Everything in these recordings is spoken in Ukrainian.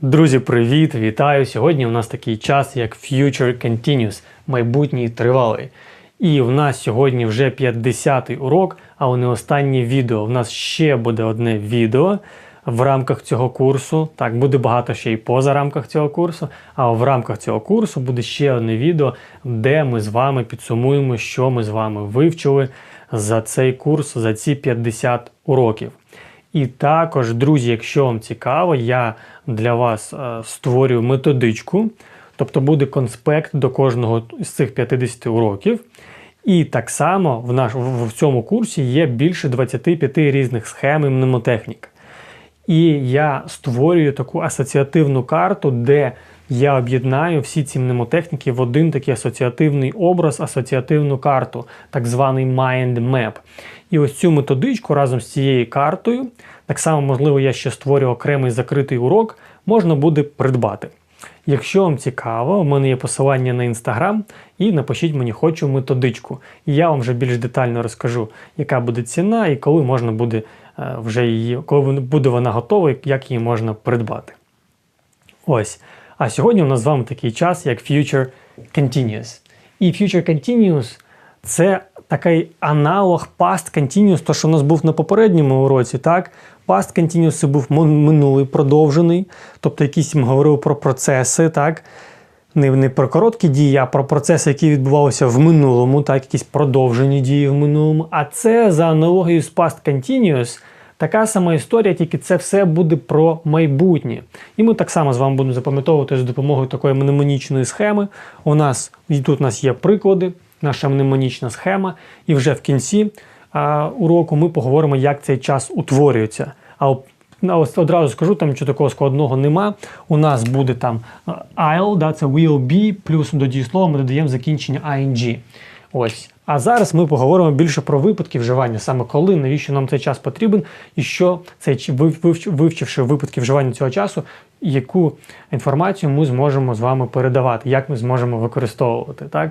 Друзі, привіт! Вітаю! Сьогодні у нас такий час, як Future Continuous, майбутній тривалий. І в нас сьогодні вже 50-й урок, але не останнє відео. У нас ще буде одне відео в рамках цього курсу. Так, буде багато ще й поза рамках цього курсу. А в рамках цього курсу буде ще одне відео, де ми з вами підсумуємо, що ми з вами вивчили за цей курс, за ці 50 уроків. І також, друзі, якщо вам цікаво, я для вас е, створюю методичку, тобто буде конспект до кожного з цих 50 уроків. І так само в, наш, в, цьому курсі є більше 25 різних схем і мнемотехнік. І я створюю таку асоціативну карту, де я об'єднаю всі ці мнемотехніки в один такий асоціативний образ, асоціативну карту, так званий mind map. І ось цю методичку разом з цією картою, так само, можливо, я ще створю окремий закритий урок, можна буде придбати. Якщо вам цікаво, у мене є посилання на інстаграм, і напишіть мені хочу методичку. І я вам вже більш детально розкажу, яка буде ціна і коли можна буде е, вже її, коли буде вона готова, як її можна придбати. Ось. А сьогодні у нас з вами такий час, як Future Continuous. І Future Continuous це такий аналог Past Continuous, то що у нас був на попередньому уроці, так? Past Continuous це був минулий продовжений, тобто якийсь ми говорили про процеси, так? Не, не про короткі дії, а про процеси, які відбувалися в минулому, так, якісь продовжені дії в минулому. А це за аналогією з Past Continuous така сама історія, тільки це все буде про майбутнє. І ми так само з вами будемо запам'ятовувати за допомогою такої мнемонічної схеми. У нас тут у нас є приклади, наша мнемонічна схема, і вже в кінці а, уроку ми поговоримо, як цей час утворюється. А одразу скажу, там нічого такого складного нема. У нас буде там I'll, да, це will be, плюс до дієслова ми додаємо закінчення ing. Ось. А зараз ми поговоримо більше про випадки вживання, саме коли, навіщо нам цей час потрібен, і що цей вивчивши випадки вживання цього часу, яку інформацію ми зможемо з вами передавати, як ми зможемо використовувати. Так?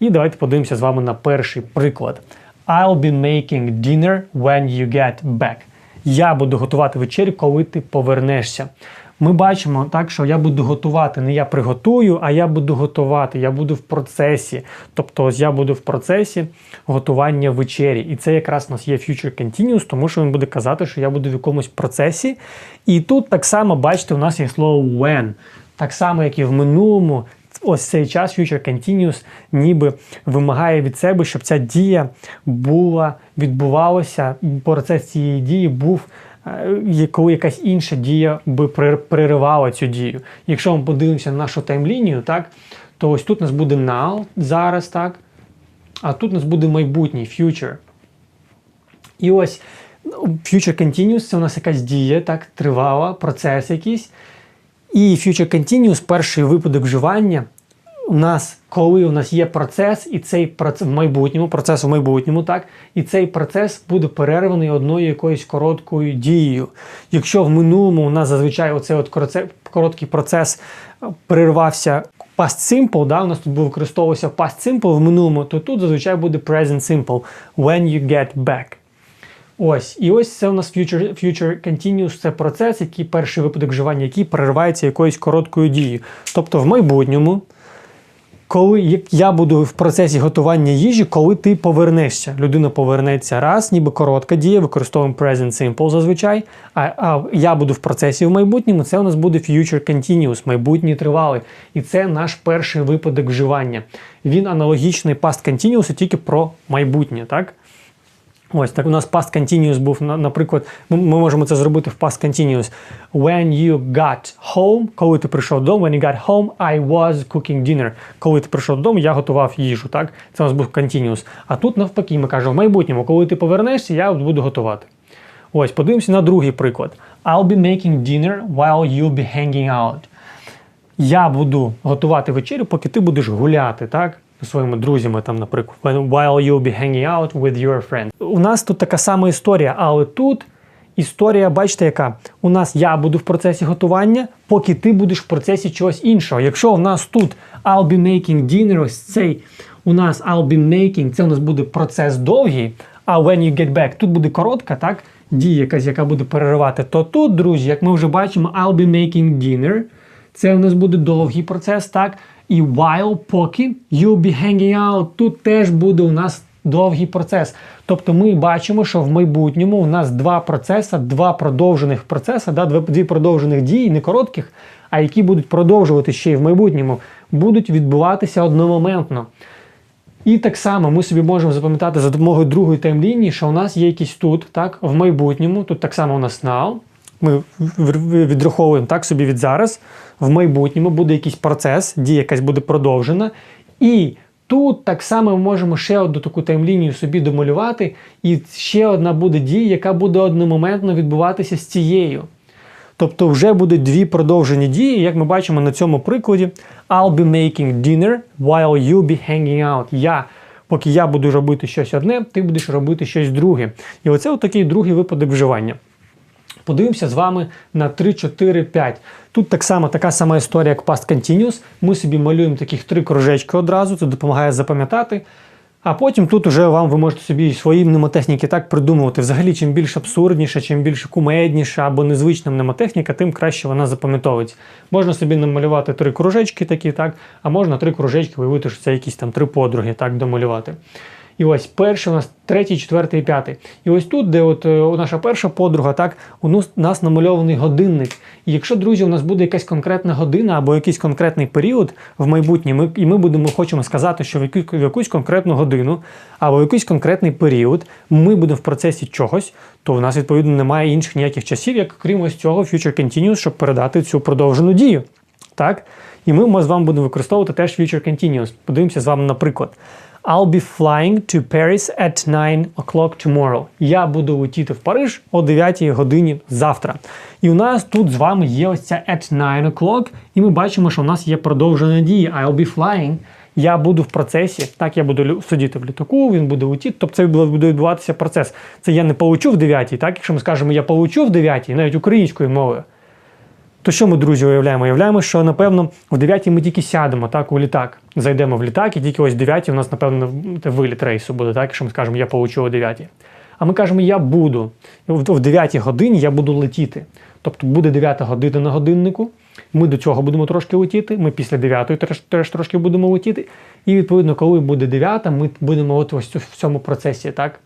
І давайте подивимося з вами на перший приклад. I'll be making dinner when you get back. Я буду готувати вечерю, коли ти повернешся. Ми бачимо так, що я буду готувати, не я приготую, а я буду готувати, я буду в процесі. Тобто, ось я буду в процесі готування вечері. І це якраз у нас є future continuous, тому що він буде казати, що я буду в якомусь процесі. І тут так само, бачите, у нас є слово when. Так само, як і в минулому, ось цей час Future Continuous ніби вимагає від себе, щоб ця дія була, відбувалася, процес цієї дії був, коли якась інша дія би переривала цю дію. Якщо ми подивимося на нашу таймлінію, так, то ось тут у нас буде now, зараз, так, а тут у нас буде майбутній future. І ось Future Continuous це у нас якась дія, так, тривала, процес якийсь. І Future Continuous, перший випадок вживання, у нас, коли у нас є процес, і цей процес в майбутньому, процес в майбутньому, так, і цей процес буде перерваний одною якоюсь короткою дією. Якщо в минулому у нас зазвичай оцей от короткий процес е, перервався past simple, да, у нас тут використовувався past simple в минулому, то тут зазвичай буде present simple when you get back. Ось, і ось це у нас future, future continuous, це процес, який перший випадок вживання, який переривається якоюсь короткою дією. Тобто в майбутньому, коли я буду в процесі готування їжі, коли ти повернешся. Людина повернеться раз, ніби коротка дія, використовуємо present simple зазвичай. А, а я буду в процесі в майбутньому, це у нас буде future continuous, майбутній тривалий. І це наш перший випадок вживання. Він аналогічний past continuous, тільки про майбутнє, так? Ось так у нас past continuous був, наприклад, ми можемо це зробити в past continuous. When you got home, коли ти прийшов додому, when you got home, I was cooking dinner. Коли ти прийшов додому, я готував їжу. Так? Це у нас був continuous. А тут навпаки, ми кажемо в майбутньому, коли ти повернешся, я буду готувати. Ось, подивимося на другий приклад. I'll be making dinner while you'll be hanging out. Я буду готувати вечерю, поки ти будеш гуляти, так? Своїми друзями, там, наприклад, while you'll be hanging out with your friend. У нас тут така сама історія, але тут історія, бачите, яка? У нас я буду в процесі готування, поки ти будеш в процесі чогось іншого. Якщо у нас тут I'll be making dinner, ось цей у нас I'll be making, це у нас буде процес довгий, а when you get back, тут буде коротка, так? дія, якась, яка буде переривати, то тут, друзі, як ми вже бачимо, I'll be making dinner. Це у нас буде довгий процес, так? І while, поки you'll be hanging out, тут теж буде у нас довгий процес. Тобто ми бачимо, що в майбутньому у нас два процеси, два продовжених процеси, да, дві продовжених дії, не коротких, а які будуть продовжувати ще й в майбутньому, будуть відбуватися одномоментно. І так само ми собі можемо запам'ятати за допомогою другої таймлінії, що у нас є якісь тут, так, в майбутньому, тут так само у нас now. Ми відраховуємо так собі від зараз. В майбутньому буде якийсь процес, дія якась буде продовжена. І тут так само ми можемо ще одну таку таймлінію собі домалювати, і ще одна буде дія, яка буде одномоментно відбуватися з цією. Тобто вже будуть дві продовжені дії, як ми бачимо на цьому прикладі. I'll be making dinner while you be hanging out. Я, поки я буду робити щось одне, ти будеш робити щось друге. І оце отакий другий випадок вживання. Подивимося з вами на 3, 4, 5. Тут так само така сама історія, як Past Continuous. Ми собі малюємо таких три кружечки одразу, це допомагає запам'ятати. А потім тут уже вам ви можете собі свої мнемотехніки так придумувати. Взагалі, чим більш абсурдніше, чим більш кумедніша або незвична мнемотехніка, тим краще вона запам'ятовується. Можна собі намалювати три кружечки такі, так, а можна три кружечки уявити, що це якісь там три подруги, так домалювати. І ось перший у нас третій, четвертий п'ятий. І ось тут, де от е, наша перша подруга, так, у нас, намальований годинник. І якщо, друзі, у нас буде якась конкретна година або якийсь конкретний період в майбутньому, ми, і ми будемо хочемо сказати, що в, яку, в якусь конкретну годину або в якийсь конкретний період ми будемо в процесі чогось, то в нас, відповідно, немає інших ніяких часів, як крім ось цього Future Continuous, щоб передати цю продовжену дію. Так? І ми з вами будемо використовувати теж Future Continuous. Подивимося з вами на приклад. I'll be flying to Paris at 9 o'clock tomorrow. Я буду летіти в Париж о 9 годині завтра. І у нас тут з вами є ось ця at 9 o'clock, і ми бачимо, що у нас є продовжена дія. I'll be flying. Я буду в процесі. Так, я буду сидіти в літаку, він буде летіти. Тобто це буде відбуватися процес. Це я не получу в 9, так? Якщо ми скажемо, я получу в 9, навіть українською мовою. То що ми, друзі, уявляємо? Уявляємо, що, напевно, в 9 ми тільки сядемо так, у літак. Зайдемо в літак, і тільки ось в 9 у нас, напевно, виліт рейсу буде, так, якщо ми скажемо, я получу о 9. А ми кажемо, я буду. В в 9 годині я буду летіти. Тобто буде 9 година на годиннику. Ми до цього будемо трошки летіти. Ми після 9 теж, теж трошки будемо летіти. І відповідно, коли буде 9, ми будемо от ось в цьому процесі, так?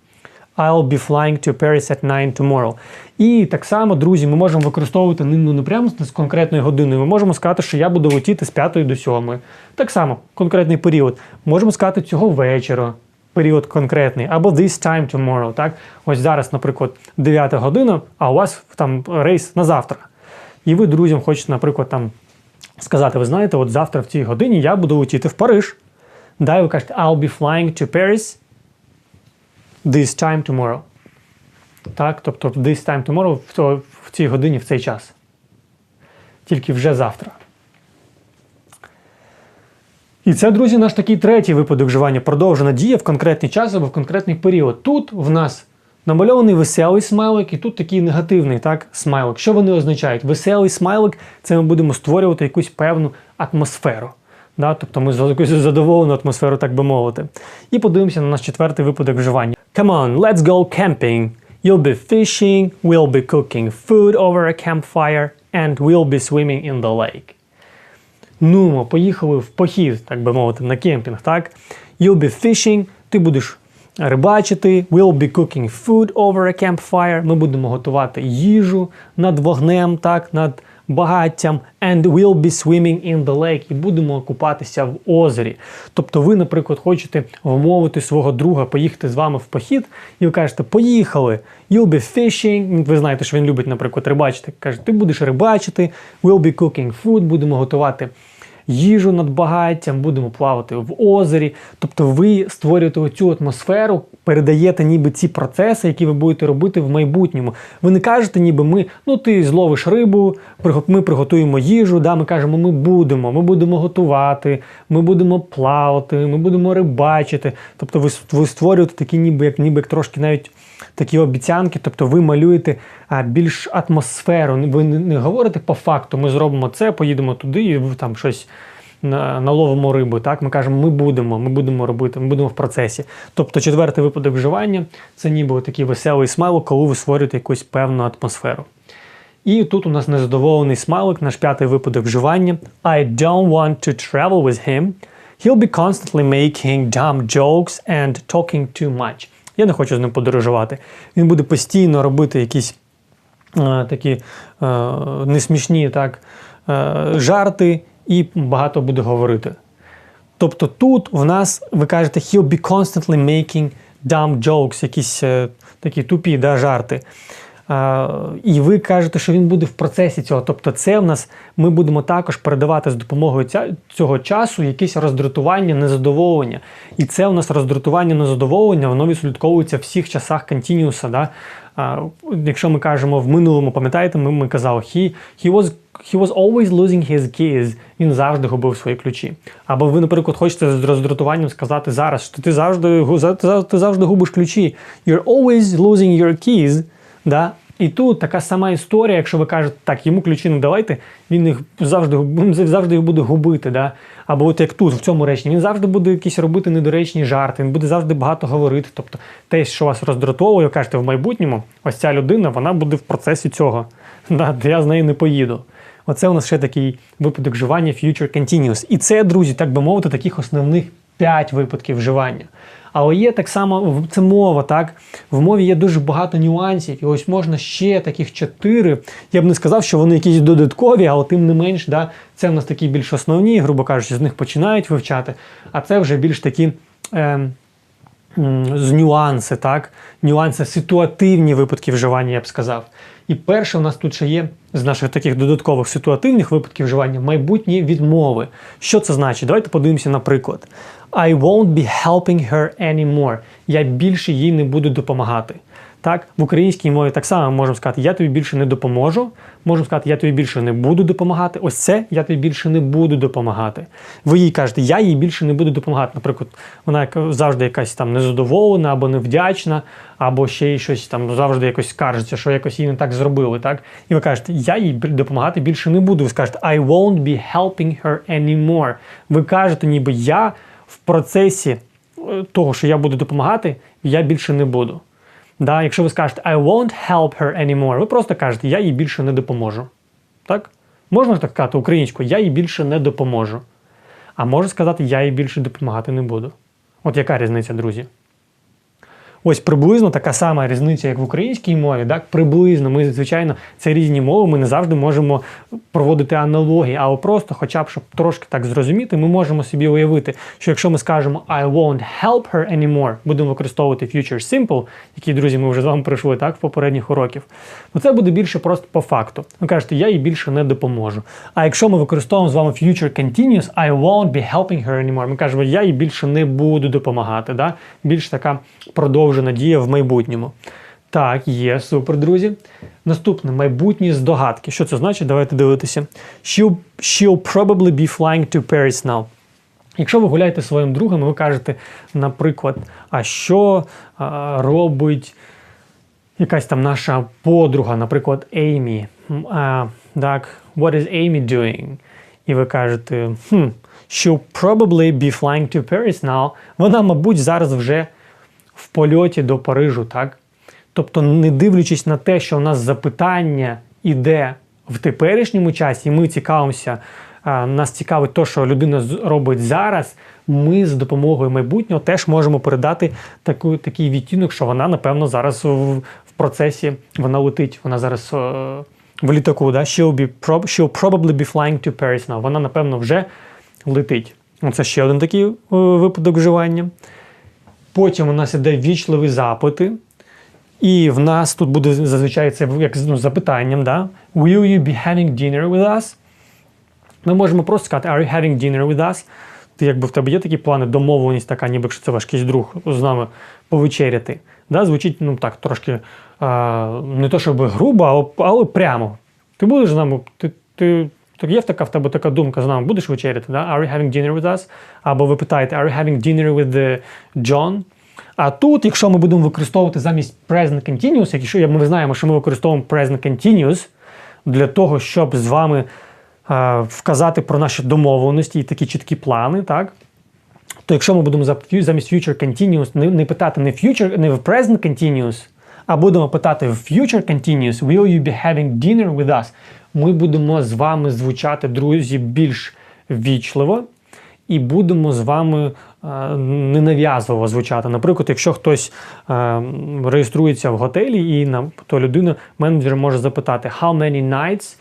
I'll be flying to Paris at 9 tomorrow. І так само, друзі, ми можемо використовувати ну, не прямо з конкретною годиною. Ми можемо сказати, що я буду летіти з 5 до 7. Так само, конкретний період. Можемо сказати цього вечора. Період конкретний, або this time tomorrow. Так? Ось зараз, наприклад, 9 година, а у вас там рейс на завтра. І ви друзям хочете, наприклад, там сказати: ви знаєте, от завтра в цій годині я буду летіти в Париж. Далі ви кажете, I'll be flying to Paris this time tomorrow. Так, тобто this time tomorrow в, в цій годині, в цей час. Тільки вже завтра. І це, друзі, наш такий третій випадок вживання. Продовжена дія в конкретний час або в конкретний період. Тут в нас намальований веселий смайлик, і тут такий негативний так, смайлик. Що вони означають? Веселий смайлик це ми будемо створювати якусь певну атмосферу. Да? Тобто ми задоволену атмосферу, так би мовити. І подивимося на наш четвертий випадок вживання. Come on, let's go camping. You'll be fishing, we'll be cooking food over a campfire, and we'll be swimming in the lake. Ну, ми поїхали в похід, так би мовити, на кемпінг, так? You'll be fishing, ти будеш рибачити, we'll be cooking food over a campfire, ми будемо готувати їжу над вогнем, так, над багаттям, and we'll be swimming in the lake, і будемо купатися в озері. Тобто ви, наприклад, хочете вмовити свого друга поїхати з вами в похід, і ви кажете, поїхали, you'll be fishing, ви знаєте, що він любить, наприклад, рибачити. Каже, ти будеш рибачити, we'll be cooking food, будемо готувати їжу над багаттям, будемо плавати в озері. Тобто ви створюєте оцю атмосферу, передаєте ніби ці процеси, які ви будете робити в майбутньому. Ви не кажете, ніби ми, ну ти зловиш рибу, ми приготуємо їжу. Да, Ми кажемо, ми будемо, ми будемо готувати, ми будемо плавати, ми будемо рибачити. Тобто ви, ви створюєте такі, ніби як ніби як трошки навіть такі обіцянки, тобто ви малюєте більш атмосферу. Ви не, не говорите по факту, ми зробимо це, поїдемо туди, і там щось наловимо рибу. Так, ми кажемо, ми будемо, ми будемо робити, ми будемо в процесі. Тобто, четвертий випадок вживання це ніби такий веселий смайлик, коли ви створюєте якусь певну атмосферу. І тут у нас незадоволений смайлик, наш п'ятий випадок вживання. I don't want to travel with him. He'll be constantly making dumb jokes and talking too much. Я не хочу з ним подорожувати. Він буде постійно робити якісь е, такі е, несмішні так, е, жарти і багато буде говорити. Тобто тут в нас, ви кажете, he'll be constantly making dumb jokes, якісь е, такі тупі да, жарти. І ви кажете, що він буде в процесі цього. Тобто, це в нас ми будемо також передавати з допомогою цього часу якесь роздратування, незадоволення. І це у нас роздратування, незадоволення, воно відслідковується в всіх часах континіуса. Да? Якщо ми кажемо в минулому, пам'ятаєте, ми, ми казали, he, he was He was always losing his keys. Він завжди губив свої ключі. Або ви, наприклад, хочете з роздратуванням сказати зараз, що ти завжди ти завжди губиш ключі. You're always losing your keys. Да? І тут така сама історія, якщо ви кажете, так, йому ключі не давайте, він їх завжди, завжди їх буде губити. Да? Або от як тут, в цьому реченні, він завжди буде якісь робити недоречні жарти, він буде завжди багато говорити. Тобто те, що вас роздратовує, ви кажете, в майбутньому, ось ця людина, вона буде в процесі цього. Да? Я з нею не поїду. Оце у нас ще такий випадок вживання Future Continuous. І це, друзі, так би мовити, таких основних 5 випадків вживання. Але є так само, це мова, так? В мові є дуже багато нюансів, і ось можна ще таких 4. Я б не сказав, що вони якісь додаткові, але тим не менш, да, це в нас такі більш основні, грубо кажучи, з них починають вивчати, а це вже більш такі. м, з нюанси, так? Нюанси, ситуативні випадки вживання, я б сказав. І перше у нас тут ще є з наших таких додаткових ситуативних випадків вживання майбутні відмови. Що це значить? Давайте подивимося наприклад. I won't be helping her anymore. Я більше їй не буду допомагати. Так, в українській мові так само можемо сказати, я тобі більше не допоможу. Можемо сказати, я тобі більше не буду допомагати. Ось це я тобі більше не буду допомагати. Ви їй кажете, я їй більше не буду допомагати. Наприклад, вона завжди якась там незадоволена або невдячна, або ще щось там завжди якось скаржиться, що якось їй не так зробили. Так? І ви кажете, я їй допомагати більше не буду. Ви скажете, I won't be helping her anymore. Ви кажете, ніби я в процесі е, того, що я буду допомагати, я більше не буду. Да, якщо ви скажете I won't help her anymore, ви просто кажете, я їй більше не допоможу. Так? Можна так сказати українською, я їй більше не допоможу. А можна сказати, я їй більше допомагати не буду. От яка різниця, друзі? Ось приблизно така сама різниця, як в українській мові. Так? Приблизно, ми, звичайно, це різні мови, ми не завжди можемо проводити аналогії, але просто, хоча б щоб трошки так зрозуміти, ми можемо собі уявити, що якщо ми скажемо I won't help her anymore, будемо використовувати future simple, який, друзі, ми вже з вами пройшли так, в попередніх уроків, то це буде більше просто по факту. Ви кажете, я їй більше не допоможу. А якщо ми використовуємо з вами future continuous, I won't be helping her anymore, ми кажемо, я їй більше не буду допомагати. Да? Більш така продовжена дія в майбутньому. Так, є, супер, друзі. Наступне майбутні здогадки. Що це значить? Давайте дивитися. She'll, she'll probably be flying to Paris now. Якщо ви гуляєте своїм другом, ви кажете, наприклад, а що а, робить якась там наша подруга, наприклад, Еймі. А, так, what is Amy doing? І ви кажете, хм, she'll probably be flying to Paris now. Вона, мабуть, зараз вже в польоті до Парижу, так? Тобто, не дивлячись на те, що у нас запитання іде в теперішньому часі, і ми цікавимося, нас цікавить те, що людина робить зараз, ми з допомогою майбутнього теж можемо передати таку, такий відтінок, що вона, напевно, зараз в, в процесі вона летить, вона зараз е, в літаку. Да? She'll, be prob- she'll probably be flying to Paris now. Вона, напевно, вже летить. Це ще один такий е, випадок вживання. Потім у нас іде вічливі запити. І в нас тут буде зазвичай це як ну, запитанням. Да? Will you be having dinner with us? Ми можемо просто сказати Are you having dinner with us? Ти якби в тебе є такі плани, домовленість така, ніби якщо це ваш якийсь друг з нами повечеряти. Да? Звучить ну так трошки а, не то, щоб грубо, але, але прямо. Ти будеш з нами, ти, ти, так є в така в тебе така думка з нами, будеш вечеряти, да? Are you having dinner with us? Або ви питаєте, Are you having dinner with the John? А тут, якщо ми будемо використовувати замість present continuous, якщо ми знаємо, що ми використовуємо present continuous для того, щоб з вами е, вказати про наші домовленості і такі чіткі плани, так? То якщо ми будемо замість future continuous не, не питати не future, не в present continuous, а будемо питати в future continuous, will you be having dinner with us? Ми будемо з вами звучати, друзі, більш вічливо і будемо з вами е, ненав'язливо звучати. Наприклад, якщо хтось е, реєструється в готелі, і нам то людина, менеджер може запитати, how many nights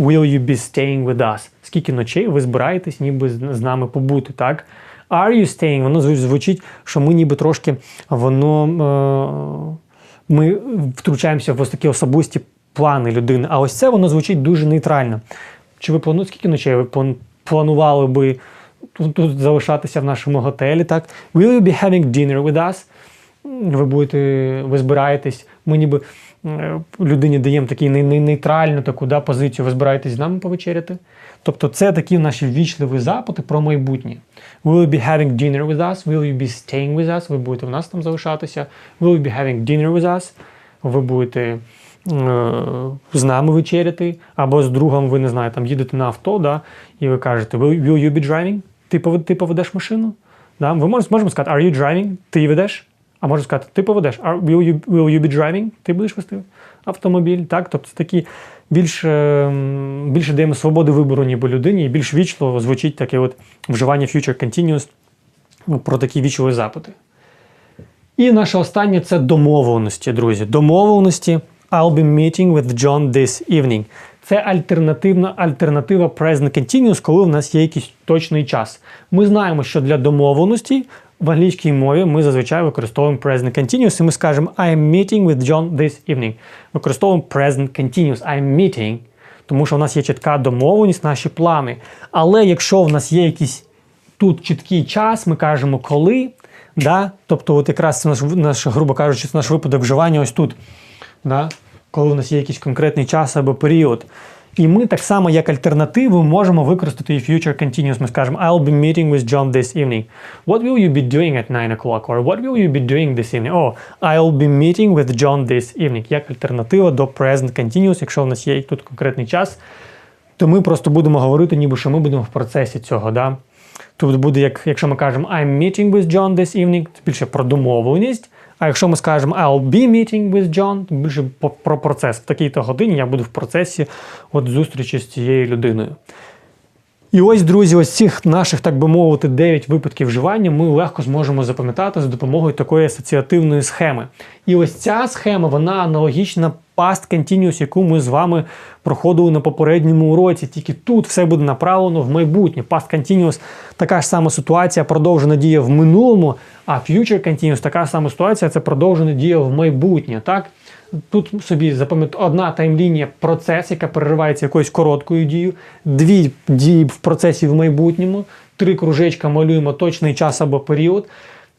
will you be staying with us? Скільки ночей ви збираєтесь ніби з, нами побути, так? Are you staying? Воно зву- звучить, що ми ніби трошки воно. Е, ми втручаємося в ось такі особисті плани людини. А ось це воно звучить дуже нейтрально. Чи ви плануєте, скільки ночей ви планували би тут, залишатися в нашому готелі? Так? Will you be having dinner with us? Ви будете, ви збираєтесь, ми ніби е, людині даємо таку нейтральну таку да, позицію, ви збираєтесь з нами повечеряти. Тобто це такі наші ввічливі запити про майбутнє. Will you be having dinner with us? Will you be staying with us? Ви будете в нас там залишатися. Will you be having dinner with us? Ви будете з нами вечеряти, або з другом, ви не знаю, там їдете на авто, да, і ви кажете, will, you be driving? Ти, ти поведеш машину? Да? Ви можемо сказати, are you driving? Ти ведеш? А можна сказати, ти поведеш, Are- will you, will you be driving? Ти будеш вести автомобіль. Так? Тобто такі більш, е, більше даємо свободи вибору ніби людині, і більш вічливо звучить таке от вживання future continuous ну, про такі вічливі запити. І наше останнє це домовленості, друзі. Домовленості I'll be meeting with John this evening. Це альтернативна альтернатива present continuous, коли в нас є якийсь точний час. Ми знаємо, що для домовленості в англійській мові ми зазвичай використовуємо present continuous, і ми скажемо I am meeting with John this evening. Використовуємо present continuous. I am meeting, тому що в нас є чітка домовленість, наші плани. Але якщо в нас є якийсь тут чіткий час, ми кажемо коли. Да? Тобто, от якраз наш, наш, грубо кажучи, наш випадок вживання ось тут. Да? Коли у нас є якийсь конкретний час або період. І ми так само, як альтернативу, можемо використати і future continuous. Ми скажемо I'll be meeting with John this evening. What will you be doing at 9 o'clock? Or what will you be doing this evening? Oh, I'll be meeting with John this evening. Як альтернатива до present continuous, якщо у нас є тут конкретний час, то ми просто будемо говорити, ніби що ми будемо в процесі цього. Да? Тут буде, як, якщо ми кажемо I'm meeting with John this evening, це більше про домовленість. А якщо ми скажемо I'll be meeting with John, то більше про процес. В такій-то годині я буду в процесі от зустрічі з цією людиною. І ось, друзі, ось цих наших, так би мовити, 9 випадків вживання ми легко зможемо запам'ятати за допомогою такої асоціативної схеми. І ось ця схема, вона аналогічна past continuous, яку ми з вами проходили на попередньому уроці. Тільки тут все буде направлено в майбутнє. Past continuous така ж сама ситуація, продовжена дія в минулому, а future continuous така ж сама ситуація, це продовжена дія в майбутнє. Так? Тут собі запам'ятати одна таймлінія процес, яка переривається якоюсь короткою дією, дві дії в процесі в майбутньому, три кружечка малюємо точний час або період.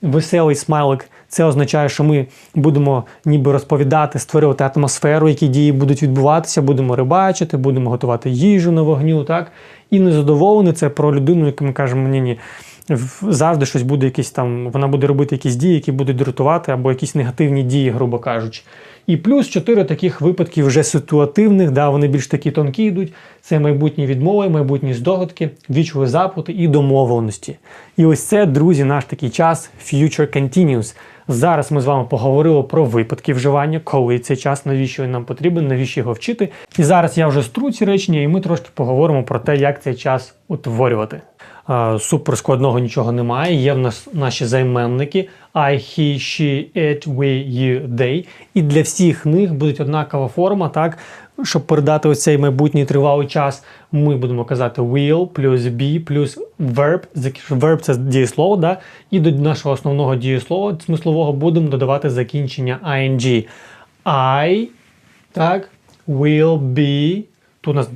Веселий смайлик це означає, що ми будемо ніби розповідати, створювати атмосферу, які дії будуть відбуватися, будемо рибачити, будемо готувати їжу на вогню. Так? І незадоволений це про людину, яку ми кажемо, ні, ні. Завжди щось буде якісь там, вона буде робити якісь дії, які будуть дратувати, або якісь негативні дії, грубо кажучи. І плюс чотири таких випадків вже ситуативних, да, вони більш такі тонкі йдуть. Це майбутні відмови, майбутні здогадки, вічові запити і домовленості. І ось це, друзі, наш такий час Future Continuous. Зараз ми з вами поговорили про випадки вживання, коли цей час, навіщо він нам потрібен, навіщо його вчити. І зараз я вже стру ці речення, і ми трошки поговоримо про те, як цей час утворювати. Супер складного нічого немає. Є в нас наші займенники I, he, she, it, we, you, they. І для всіх них буде однакова форма, так? Щоб передати ось цей майбутній тривалий час, ми будемо казати will плюс be плюс verb. Verb це дієслово, да? і до нашого основного дієслова смислового будемо додавати закінчення ing. I, так, will be. Тут у нас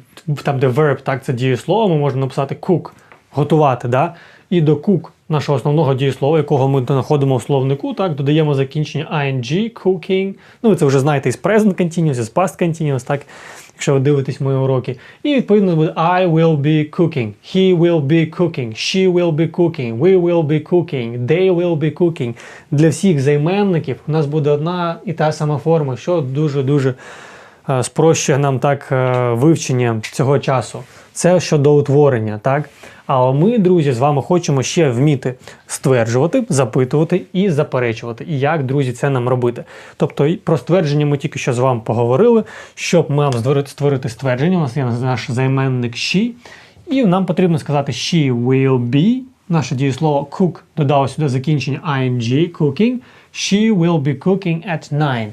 там, де verb, так, це дієслово, ми можемо написати cook, готувати. Да? І до cook нашого основного дієслова, якого ми знаходимо в словнику, так, додаємо закінчення ing, cooking. Ну, ви це вже знаєте із present continuous, із past continuous, так, якщо ви дивитесь мої уроки. І відповідно буде I will be cooking, he will be cooking, she will be cooking, we will be cooking, they will be cooking. Для всіх займенників у нас буде одна і та сама форма, що дуже-дуже е, спрощує нам так е, вивчення цього часу. Це щодо утворення, так? А ми, друзі, з вами хочемо ще вміти стверджувати, запитувати і заперечувати. І як, друзі, це нам робити. Тобто, про ствердження ми тільки що з вами поговорили. Щоб нам створити- ствердження, у нас є наш займенник she, і нам потрібно сказати she will be. Наше дієслово cook додало сюди закінчення ing, cooking. She will be cooking at 9.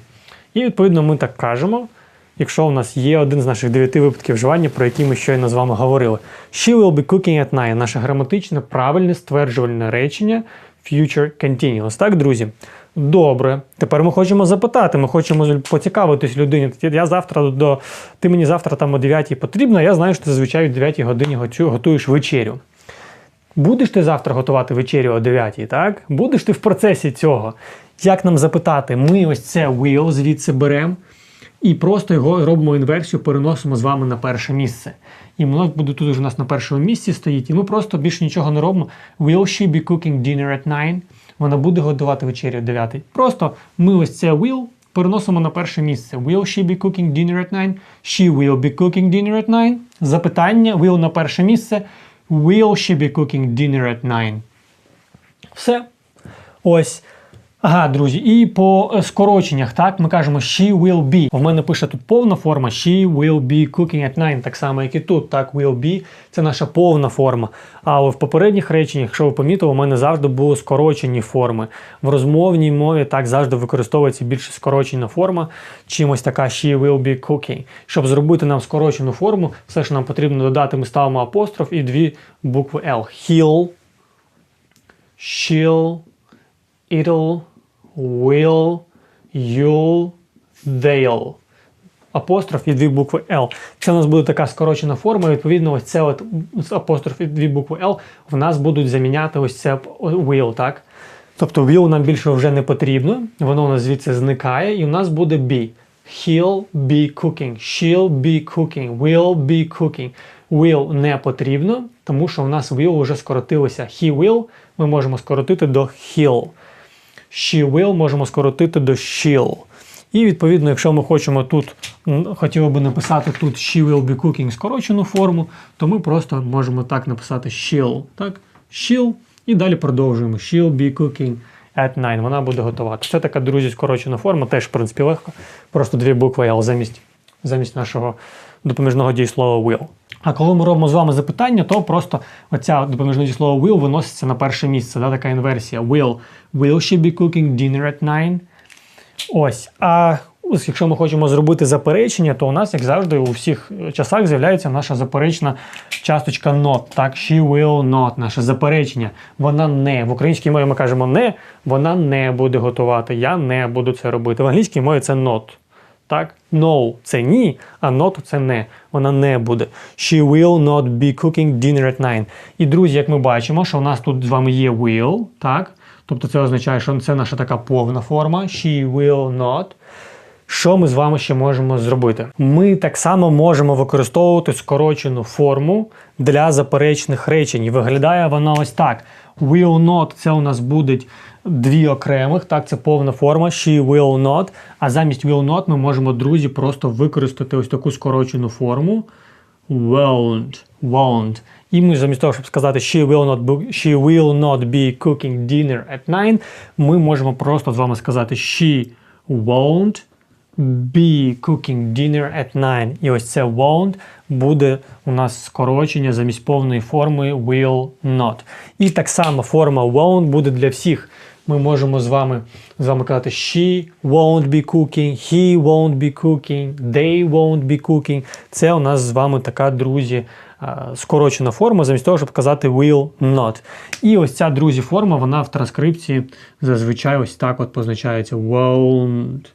І відповідно ми так кажемо, якщо у нас є один з наших дев'яти випадків вживання, про які ми щойно з вами говорили. She will be cooking at 9. Наше граматичне правильне стверджувальне речення future continuous. Так, друзі? Добре. Тепер ми хочемо запитати, ми хочемо поцікавитись людині. Я завтра до. Ти мені завтра там о 9 потрібно, я знаю, що ти зазвичай о 9 годині готуєш вечерю. Будеш ти завтра готувати вечерю о 9, так? Будеш ти в процесі цього. Як нам запитати? Ми ось це will звідси беремо і просто його робимо інверсію, переносимо з вами на перше місце. І воно буде тут уже у нас на першому місці стоїть, і ми просто більше нічого не робимо. Will she be cooking dinner at 9? Вона буде готувати вечерю о 9. Просто ми ось це will переносимо на перше місце. Will she be cooking dinner at 9? She will be cooking dinner at 9. Запитання will на перше місце. Will she be cooking dinner at 9? Все. Ось. Ага, друзі, і по е, скороченнях, так, ми кажемо she will be. В мене пише тут повна форма she will be cooking at 9, так само, як і тут. Так, will be це наша повна форма. А в попередніх реченнях, якщо ви помітили, у мене завжди були скорочені форми. В розмовній мові так завжди використовується більше скорочена форма, чим ось така she will be cooking. Щоб зробити нам скорочену форму, все, що нам потрібно додати, ми ставимо апостроф і дві букви L. He'll, she'll, it'll, will, you'll, they'll. Апостроф і дві букви L. Це у нас буде така скорочена форма. Відповідно, ось це от апостроф і дві букви L в нас будуть заміняти ось це will, так? Тобто will нам більше вже не потрібно, воно у нас звідси зникає, і у нас буде be. He'll be cooking, she'll be cooking, will be cooking. Will не потрібно, тому що у нас will вже скоротилося. He will ми можемо скоротити до he'll. She will можемо скоротити до she'll. І відповідно, якщо ми хочемо тут, хотіли би написати тут she will be cooking скорочену форму, то ми просто можемо так написати she'll. Так? She'll. І далі продовжуємо. She'll be cooking at 9. Вона буде готувати. Це така, друзі, скорочена форма, теж, в принципі, легко. Просто дві букви L замість, замість нашого допоміжного дієслова will. А коли ми робимо з вами запитання, то просто оця допоміжне дієслово will виноситься на перше місце. Да, така інверсія. Will. Will she be cooking dinner at 9? Ось. А ось якщо ми хочемо зробити заперечення, то у нас, як завжди, у всіх часах з'являється наша заперечна часточка not. Так, she will not, наше заперечення. Вона не. В українській мові ми кажемо не, вона не буде готувати. Я не буду це робити. В англійській мові це not. Так, no це ні, а not це не. Вона не буде. She will not be cooking dinner at 9. І друзі, як ми бачимо, що у нас тут з вами є will, так? Тобто це означає, що це наша така повна форма. She will not. Що ми з вами ще можемо зробити? Ми так само можемо використовувати скорочену форму для заперечних речень. І виглядає вона ось так. Will not це у нас будуть дві окремих, так, це повна форма. She will not. А замість will not ми можемо, друзі, просто використати ось таку скорочену форму. Won't. Won't. І ми замість того, щоб сказати she will not be, she will not be cooking dinner at 9, ми можемо просто з вами сказати she won't be cooking dinner at 9. І ось це won't буде у нас скорочення замість повної форми will not. І так само форма won't буде для всіх. Ми можемо з вами з вами казати she won't be cooking, he won't be cooking, they won't be cooking. Це у нас з вами така, друзі, скорочена форма, замість того, щоб казати will not. І ось ця, друзі, форма, вона в транскрипції зазвичай ось так от позначається won't.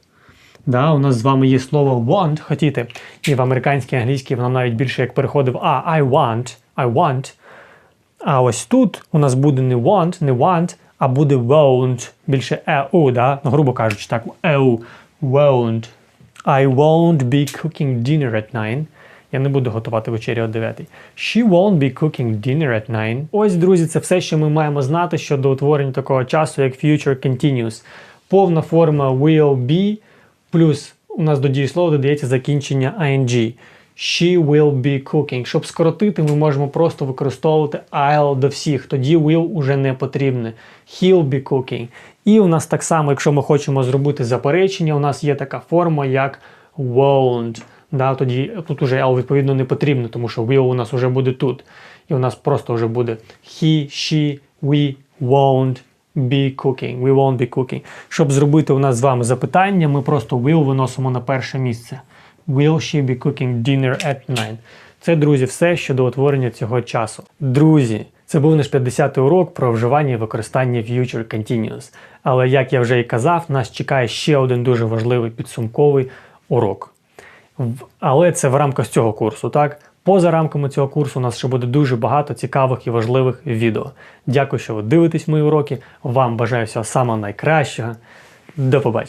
Да, у нас з вами є слово want, хотіти. І в американській англійській воно навіть більше як переходив а, I want, I want. А ось тут у нас буде не want, не want, а буде won't, більше еу, да? ну, грубо кажучи, так, еу, won't. I won't be cooking dinner at 9. Я не буду готувати вечерю о 9. She won't be cooking dinner at 9. Ось, друзі, це все, що ми маємо знати щодо утворення такого часу, як future continuous. Повна форма will be, плюс у нас до дієслова додається закінчення ing. She will be cooking. Щоб скоротити, ми можемо просто використовувати I'll до всіх. Тоді will уже не потрібне. He'll be cooking. І у нас так само, якщо ми хочемо зробити заперечення, у нас є така форма, як won't. Да, тоді тут уже L відповідно не потрібно, тому що will у нас вже буде тут. І у нас просто вже буде he, she, we won't be cooking. We won't be cooking. Щоб зробити у нас з вами запитання, ми просто will виносимо на перше місце. Will she be cooking dinner at 9? Це, друзі, все щодо утворення цього часу. Друзі, це був наш 50-й урок про вживання і використання future continuous. Але як я вже і казав, нас чекає ще один дуже важливий підсумковий урок. Але це в рамках цього курсу, так? Поза рамками цього курсу у нас ще буде дуже багато цікавих і важливих відео. Дякую, що ви дивитесь мої уроки. Вам бажаю всього самого найкращого. До побачення.